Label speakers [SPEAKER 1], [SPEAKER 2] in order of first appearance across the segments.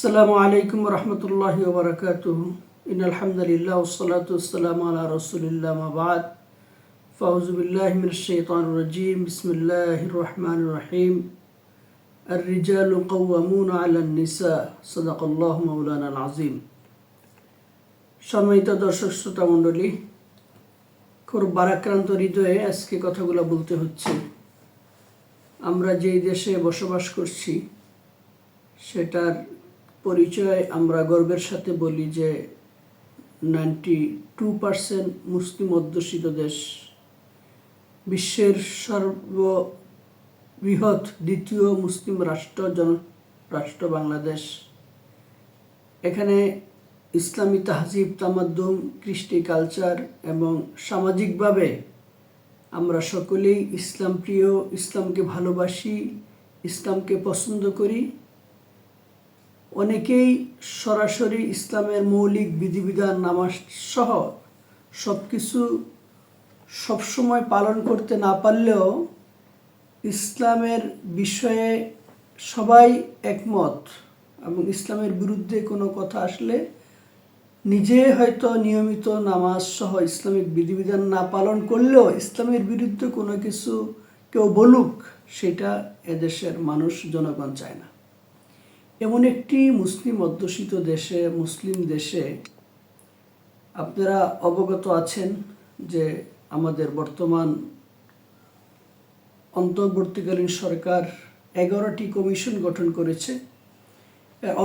[SPEAKER 1] আসসালামু আলাইকুম রহমতুল্লাহ ওবরাকাত ইন আলহামদুলিল্লাহ ওসলাত ওসালাম আলা রসুলিল্লাহ মাবাদ ফাউজুবিল্লাহ মিন শাইতান রাজিম বিসমিল্লাহ রহমান রহিম الرجال قوامون على النساء صدق الله مولانا العظيم সম্মানিত দর্শক শ্রোতা মণ্ডলী খুব বারাক্রান্ত হৃদয়ে আজকে কথাগুলো বলতে হচ্ছে আমরা যেই দেশে বসবাস করছি সেটার পরিচয় আমরা গর্বের সাথে বলি যে নাইনটি টু পার্সেন্ট মুসলিম অধ্যুষিত দেশ বিশ্বের সর্ববৃহৎ দ্বিতীয় মুসলিম রাষ্ট্র জন, রাষ্ট্র বাংলাদেশ। এখানে ইসলামী তাহজিব, তামাদ্দুম, কৃষ্টি কালচার এবং সামাজিকভাবে আমরা সকলেই ইসলাম প্রিয়, ইসলামকে ভালোবাসি, ইসলামকে পছন্দ করি। অনেকেই সরাসরি ইসলামের মৌলিক বিধিবিধান, নামাজ সহ সব কিছু সবসময় পালন করতে না পারলেও ইসলামের বিষয়ে সবাই একমত এবং ইসলামের বিরুদ্ধে কোনো কথা আসলে নিজে হয়তো নিয়মিত নামাজ সহ ইসলামিক বিধিবিধান না পালন করলেও ইসলামের বিরুদ্ধে কোনো কিছু কেউ বলুক, সেটা এদেশের মানুষ, জনগণ চায় না। এমন একটি মুসলিম অধ্যুষিত দেশে, মুসলিম দেশে আপনারা অবগত আছেন যে আমাদের বর্তমান অন্তর্বর্তীকালীন সরকার এগারোটি কমিশন গঠন করেছে।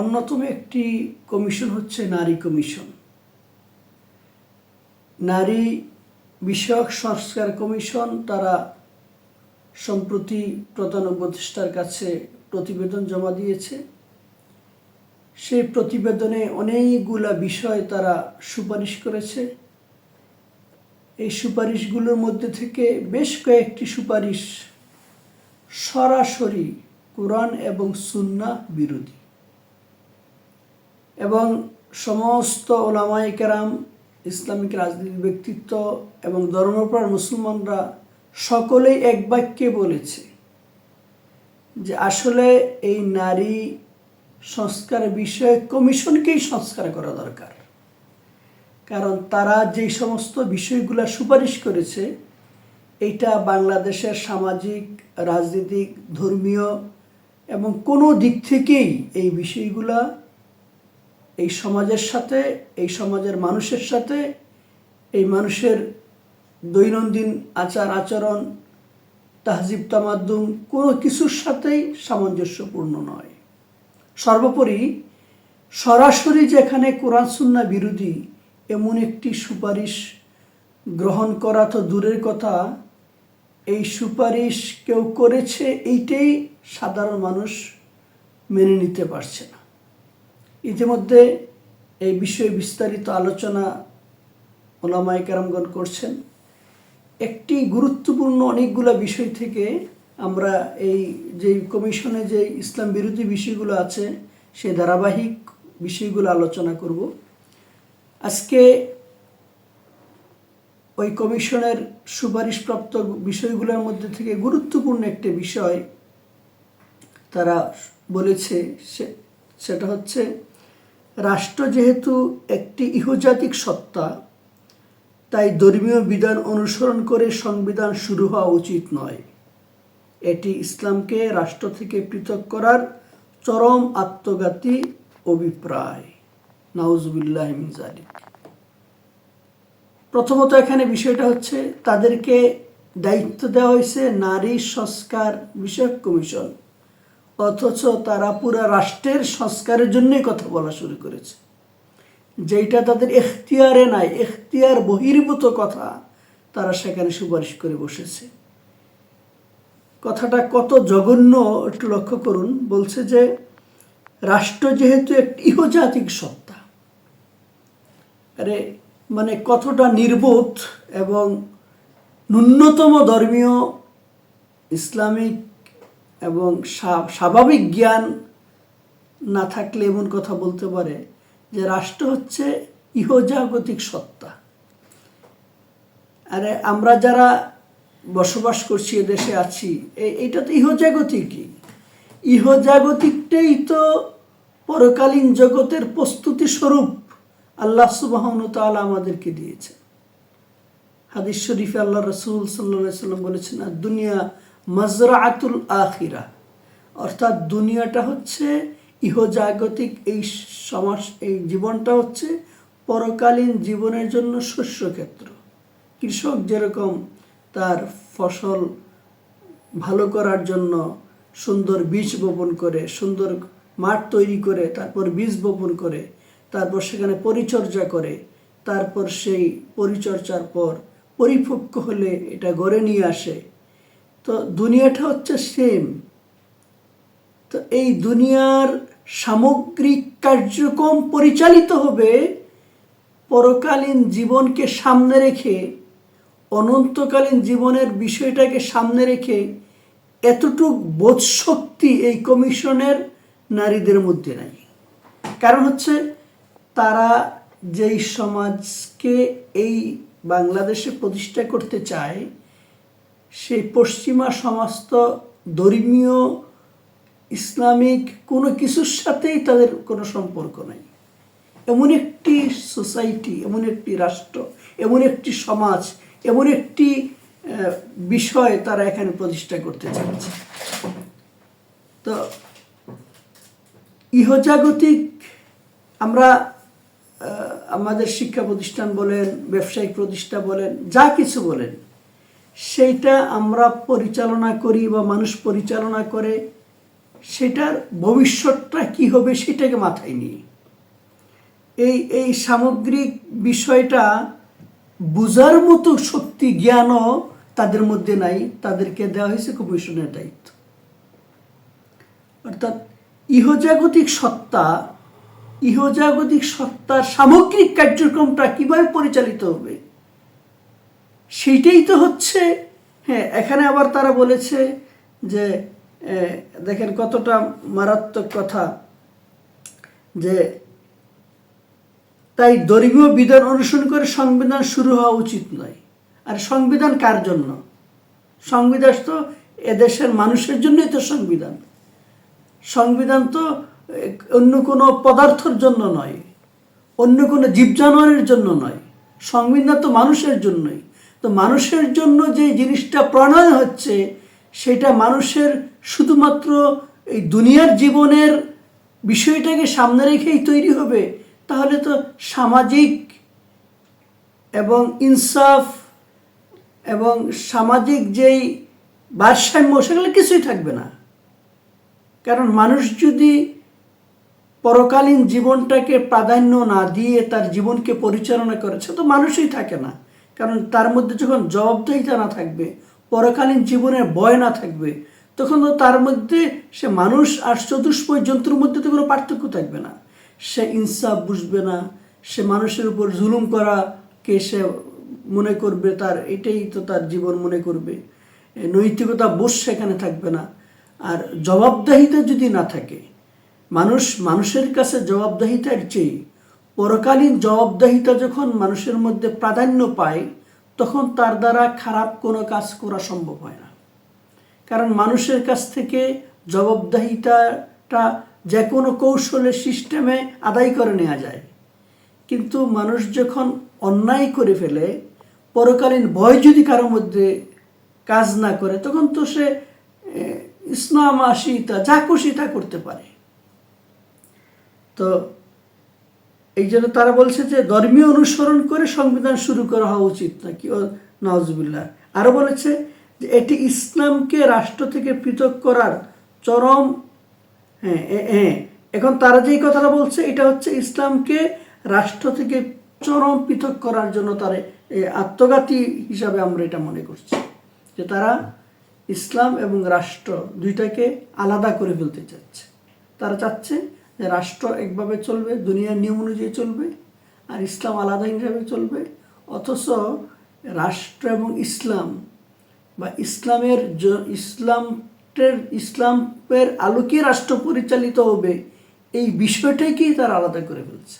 [SPEAKER 1] অন্যতম একটি কমিশন হচ্ছে নারী কমিশন। নারী বিষয়ক সংস্কার কমিশন তারা সম্প্রতি প্রধান উপদেষ্টার কাছে প্রতিবেদন জমা দিয়েছে। সেই প্রতিবেদনে অনেকগুলা বিষয় তারা সুপারিশ করেছে। এই সুপারিশগুলোর মধ্যে থেকে বেশ কয়েকটি সুপারিশ সরাসরি কোরআন এবং সুন্না বিরোধী। এবং সমস্ত ওলামাই কেরাম, ইসলামিক রাজনীতির ব্যক্তিত্ব এবং ধর্মপ্রাণ মুসলমানরা সকলেই এক বাক্যে বলেছে যে আসলে এই নারী সংস্কার বিষয়ে কমিশনকেই সংস্কার করা দরকার। কারণ তারা যেই সমস্ত বিষয়গুলো সুপারিশ করেছে এটা বাংলাদেশের সামাজিক, রাজনৈতিক, ধর্মীয় এবং কোনো দিক থেকেই এই বিষয়গুলা এই সমাজের সাথে, এই সমাজের মানুষের সাথে, এই মানুষের দৈনন্দিন আচার আচরণ, তাহজিব তামাদ্দুম কোনো কিছুর সাথেই সামঞ্জস্যপূর্ণ নয়। সর্বোপরি সরাসরি যেখানে কোরআন সুন্না বিরোধী এমন একটি সুপারিশ গ্রহণ করা তো দূরের কথা, এই সুপারিশ কেউ করেছে এইটাই সাধারণ মানুষ মেনে নিতে পারছে না। ইতিমধ্যে এই বিষয়ে বিস্তারিত আলোচনা ওলামাই কারামগণ করছেন। একটি গুরুত্বপূর্ণ অনেকগুলো বিষয় থেকে আমরা এই যে কমিশনে যে ইসলাম বিরোধী বিষয়গুলো আছে, সেই ধারাবাহিক বিষয়গুলো আলোচনা করব। আজকে ওই কমিশনের সুপারিশপ্রাপ্ত বিষয়গুলোর মধ্যে থেকে গুরুত্বপূর্ণ একটি বিষয় তারা বলেছে সেটা হচ্ছে রাষ্ট্র যেহেতু একটি ইহজাতিক সত্তা, তাই ধর্মীয় বিধান অনুসরণ করে সংবিধান শুরু হওয়া উচিত নয়। এটি ইসলামকে রাষ্ট্র থেকে পৃথক করার চরম আত্মঘাতী অভিপ্রায়। নাউজুবিল্লাহ প্রথমত এখানে বিষয়টা হচ্ছে, তাদেরকে দায়িত্ব দেওয়া হয়েছে নারী সংস্কার বিষয়ক কমিশন। অথচ তারা পুরো রাষ্ট্রের সংস্কারের জন্যই কথা বলা শুরু করেছে। যেটা তাদের এখতিয়ারে নাই, এখতিয়ার বহির্ভূত কথা তারা সেখানে সুপারিশ করে বসেছে। কথাটা কত জঘন্য একটু লক্ষ্য করুন। বলছে যে, রাষ্ট্র যেহেতু একটি ইহজাতিক সত্তা, আরে মানে কতটা নির্বোধ এবং ন্যূনতম ধর্মীয়, ইসলামিক এবং স্বাভাবিক জ্ঞান না থাকলে এমন কথা বলতে পারে যে, রাষ্ট্র হচ্ছে ইহজাগতিক সত্তা। আরে আমরা যারা বসবাস করছি এদেশে আছি। এটা তো ইহজাগতিকই ইহজাগতিকটাই তো পরকালীন জগতের প্রস্তুতি স্বরূপ আল্লাহ সুবাহন তাআলা আমাদেরকে দিয়েছে। হাদিস শরীফে আল্লাহ রসুল সাল্লা সাল্লাম বলেছেন আর দুনিয়া মাজরাআতুল আখিরা। অর্থাৎ দুনিয়াটা হচ্ছে ইহজাগতিক, এই সমাজ, এই জীবনটা হচ্ছে পরকালীন জীবনের জন্য শস্যক্ষেত্র। কৃষক যেরকম তার ফসল ভালো করার জন্য সুন্দর বীজ বপন করে, সুন্দর মাঠ তৈরি করে, তারপর বীজ বপন করে, তারপর সেখানে পরিচর্যা করে, তারপর সেই পরিচর্যার পর পরিপক্ক হলে এটা গড়ে নিয়ে আসে। তো দুনিয়াটা হচ্ছে সেম তো এই দুনিয়ার সামগ্রিক কার্যক্রম পরিচালিত হবে পরকালীন জীবনকে সামনে রেখে অনন্তকালীন জীবনের বিষয়টাকে সামনে রেখে এতটুক বোধশক্তি এই কমিশনের নারীদের মধ্যে নাই। কারণ হচ্ছে তারা যেই সমাজকে এই বাংলাদেশে প্রতিষ্ঠা করতে চায়, সেই পশ্চিমা সমাজ তো ধর্মীয়, ইসলামিক কোনো কিছুর সাথেই তাদের কোনো সম্পর্ক নাই। এমন একটি সোসাইটি, এমন একটি রাষ্ট্র, এমন একটি সমাজ এমন একটি বিষয় তারা এখানে প্রতিষ্ঠা করতে চাচ্ছে তো ইহজাগতিক আমরা আমাদের শিক্ষা প্রতিষ্ঠান বলেন, ব্যবসায়িক প্রতিষ্ঠা বলেন, যা কিছু বলেন, সেইটা আমরা পরিচালনা করি বা মানুষ পরিচালনা করে, সেটার ভবিষ্যৎটা কি হবে সেটাকে মাথায় নিয়ে। এই এই সামগ্রিক বিষয়টা বুঝার মতো শক্তি, জ্ঞানও তাদের মধ্যে নাই। তাদেরকে দেওয়া হয়েছে কমিশনের দায়িত্ব। অর্থাৎ ইহজাগতিক সত্তা, ইহজাগতিক সত্তার সামগ্রিক কার্যক্রমটা কীভাবে পরিচালিত হবে? সেইটাই তো হচ্ছে। হ্যাঁ এখানে আবার তারা বলেছে যে দেখেন কতটা মারাত্মক কথা। যে তাই ধর্মীয় বিধান অনুসরণ করে সংবিধান শুরু হওয়া উচিত নয়। আর সংবিধান কার জন্য? সংবিধান তো এদেশের মানুষের জন্যই তো সংবিধান। সংবিধান তো অন্য কোনো পদার্থর জন্য নয়, অন্য কোনো জীব জানোয়ারের জন্য নয়, সংবিধান তো মানুষের জন্যই। তো মানুষের জন্য যে জিনিসটা প্রণয়ন হচ্ছে, সেটা মানুষের শুধুমাত্র এই দুনিয়ার জীবনের বিষয়টাকে সামনে রেখেই তৈরি হবে তাহলে তো সামাজিক এবং ইনসাফ এবং সামাজিক যেই ভারসাম্য, সেগুলো কিছুই থাকবে না। কারণ মানুষ যদি পরকালীন জীবনটাকে প্রাধান্য না দিয়ে তার জীবনকে পরিচালনা করে, সে তো মানুষই থাকে না। কারণ তার মধ্যে যখন জবাবদাহিতা না থাকবে, পরকালীন জীবনের ভয় না থাকবে, তখন তো তার মধ্যে সে মানুষ আর চতুষ্পয় জন্তুর মধ্যে তো কোনো পার্থক্য থাকবে না। সে ইনসাফ বুঝবে না, সে মানুষের উপর জুলুম করাকে সে মনে করবে তার, এটাই তো তার জীবন মনে করবে। নৈতিকতা বোধ সেখানে থাকবে না। আর জবাবদাহিতা যদি না থাকে, মানুষ মানুষের কাছে জবাবদাহিতার চেয়ে পরকালীন জবাবদাহিতা যখন মানুষের মধ্যে প্রাধান্য পায়, তখন তার দ্বারা খারাপ কোনো কাজ করা সম্ভব হয় না। কারণ মানুষের কাছ থেকে জবাবদাহিতাটা যে কোনো কৌশলের সিস্টেমে আদায় করে নেওয়া যায়। কিন্তু মানুষ যখন অন্যায় করে ফেলে, পরকালীন ভয় যদি কারোর মধ্যে কাজ না করে, তখন তো সে ইসলাম আশিতা যা খুশি তা করতে পারে। তো এই জন্য তারা বলছে যে, ধর্মীয় অনুসরণ করে সংবিধান শুরু করা হওয়া উচিত না কি নওয়াজবিল্লাহ আরও বলেছে যে, এটি ইসলামকে রাষ্ট্র থেকে পৃথক করার চরম হ্যাঁ হ্যাঁ এখন তারা যেই কথাটা বলছে, এটা হচ্ছে ইসলামকে রাষ্ট্র থেকে চরম পৃথক করার জন্য তারা আত্মঘাতী হিসাবে আমরা এটা মনে করছি। যে তারা ইসলাম এবং রাষ্ট্র দুইটাকে আলাদা করে ফেলতে চাচ্ছে। তারা চাচ্ছে যে রাষ্ট্র একভাবে চলবে দুনিয়ার নিয়ম অনুযায়ী চলবে, আর ইসলাম আলাদা হিসাবে চলবে। অথচ রাষ্ট্র এবং ইসলাম বা ইসলামের জ- ইসলামের ইসলামের আলোকে রাষ্ট্র পরিচালিত হবে, এই বিষয়টাকেই তারা আলাদা করে ফেলছে।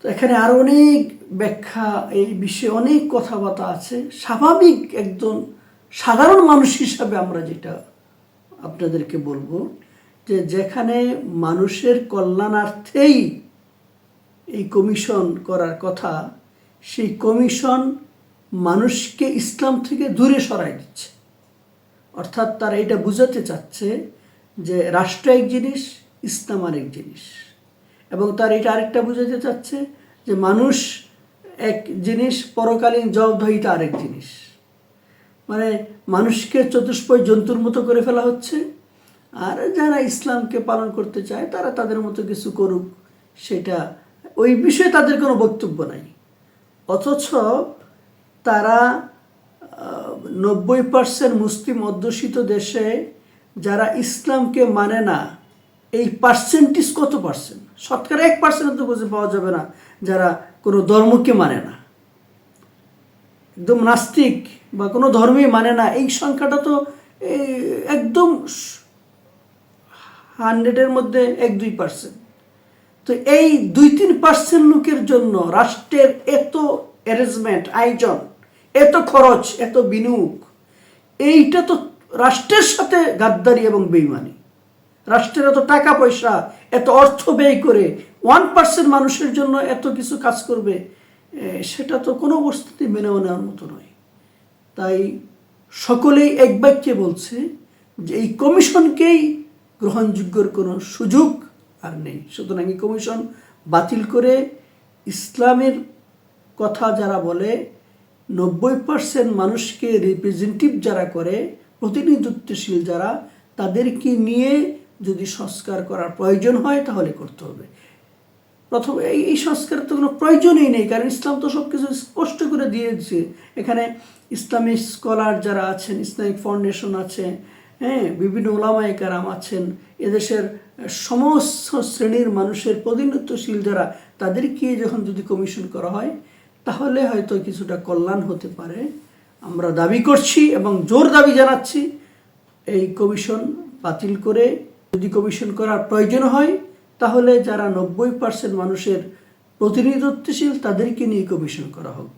[SPEAKER 1] তো এখানে আরও অনেক ব্যাখ্যা, এই বিষয়ে অনেক কথাবার্তা আছে। স্বাভাবিক একজন সাধারণ মানুষ হিসাবে আমরা যেটা আপনাদেরকে বলব, যে যেখানে মানুষের কল্যাণার্থেই এই কমিশন করার কথা, সেই কমিশন মানুষকে ইসলাম থেকে দূরে সরাই দিচ্ছে। অর্থাৎ তারা এটা বুঝাতে চাচ্ছে যে রাষ্ট্র এক জিনিস, ইসলাম আরেক জিনিস। এবং তার এটা আরেকটা বুঝাতে চাচ্ছে যে মানুষ এক জিনিস, পরকালীন জবাবদাহিতা আরেক জিনিস। মানে মানুষকে চতুষ্পয় জন্তুর মতো করে ফেলা হচ্ছে, আর যারা ইসলামকে পালন করতে চায়, তারা তাদের মতো কিছু করুক, সেটা ওই বিষয়ে তাদের কোনো বক্তব্য নাই। অথচ তারা নব্বই পার্সেন্ট মুসলিম অধ্যুষিত দেশে যারা ইসলামকে মানে না, এই পার্সেন্টেজ কত পার্সেন্ট শতকরা এক পার্সেন্ট তো খুঁজে পাওয়া যাবে না, যারা কোনো ধর্মকে মানে না। একদম নাস্তিক বা কোনো ধর্মই মানে না, এই সংখ্যাটা তো একদম হান্ড্রেডের মধ্যে এক দুই পার্সেন্ট তো এই দুই তিন পার্সেন্ট লোকের জন্য রাষ্ট্রের এত অ্যারেঞ্জমেন্ট আয়োজন এত খরচ, এত বিনিয়োগ, এইটা তো রাষ্ট্রের সাথে গাদ্দারি এবং বেইমানি। রাষ্ট্রের এত টাকা পয়সা, এত অর্থ ব্যয় করে ওয়ান পার্সেন্ট মানুষের জন্য এত কিছু কাজ করবে সেটা তো কোনো অবস্থাতেই মেনে নেওয়ার মতো নয়। তাই সকলেই এক বাক্যে বলছে যে এই কমিশনকেই গ্রহণযোগ্যর কোনো সুযোগ আর নেই। সুতরাং এই কমিশন বাতিল করে ইসলামের কথা যারা বলে নব্বই পার্সেন্ট মানুষকে রিপ্রেজেন্টেটিভ যারা করে, প্রতিনিধিত্বশীল যারা, তাদেরকে নিয়ে যদি সংস্কার করার প্রয়োজন হয়, তাহলে করতে হবে। প্রথম, এই সংস্কারের তো কোনো প্রয়োজনই নেই, কারণ ইসলাম তো সব কিছু স্পষ্ট করে দিয়েছে। এখানে ইসলামিক স্কলার যারা আছেন, ইসলামিক ফাউন্ডেশন আছে হ্যাঁ বিভিন্ন ওলামায় কারাম আছেন, এদেশের সমস্ত শ্রেণির মানুষের প্রতিনিধিত্বশীল যারা, তাদেরকে যখন যদি কমিশন করা হয় তাহলে হয়তো কিছুটা কল্যাণ হতে পারে। আমরা দাবি করছি এবং জোর দাবি জানাচ্ছি, এই কমিশন বাতিল করে যদি কমিশন করার প্রয়োজন হয়, তাহলে যারা নব্বই পার্সেন্ট মানুষের প্রতিনিধিত্বশীল তাদেরকে নিয়ে কমিশন করা হোক।